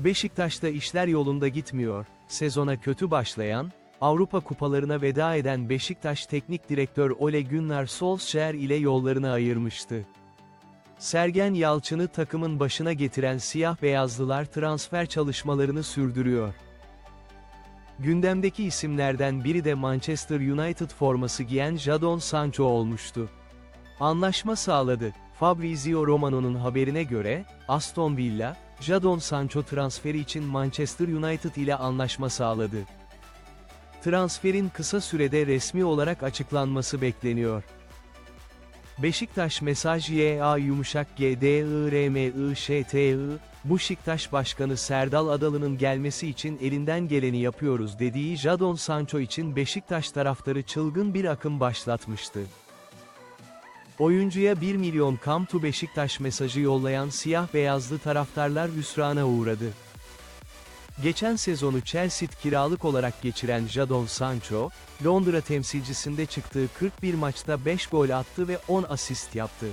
Beşiktaş'ta işler yolunda gitmiyor. Sezona kötü başlayan, Avrupa kupalarına veda eden Beşiktaş Teknik Direktör Ole Gunnar Solskjaer ile yollarını ayırmıştı. Sergen Yalçın'ı takımın başına getiren siyah beyazlılar transfer çalışmalarını sürdürüyor. Gündemdeki isimlerden biri de Manchester United forması giyen Jadon Sancho olmuştu. Anlaşma sağladı. Fabrizio Romano'nun haberine göre, Aston Villa, Jadon Sancho transferi için Manchester United ile anlaşma sağladı. Transferin kısa sürede resmi olarak açıklanması bekleniyor. Beşiktaş mesaj YA yumuşak G D I R M I Ş T I, Beşiktaş Başkanı Serdal Adalı'nın gelmesi için elinden geleni yapıyoruz dediği Jadon Sancho için Beşiktaş taraftarı çılgın bir akım başlatmıştı. Oyuncuya 1 milyon come to Beşiktaş mesajı yollayan siyah beyazlı taraftarlar hüsrana uğradı. Geçen sezonu Chelsea kiralık olarak geçiren Jadon Sancho, Londra temsilcisinde çıktığı 41 maçta 5 gol attı ve 10 asist yaptı.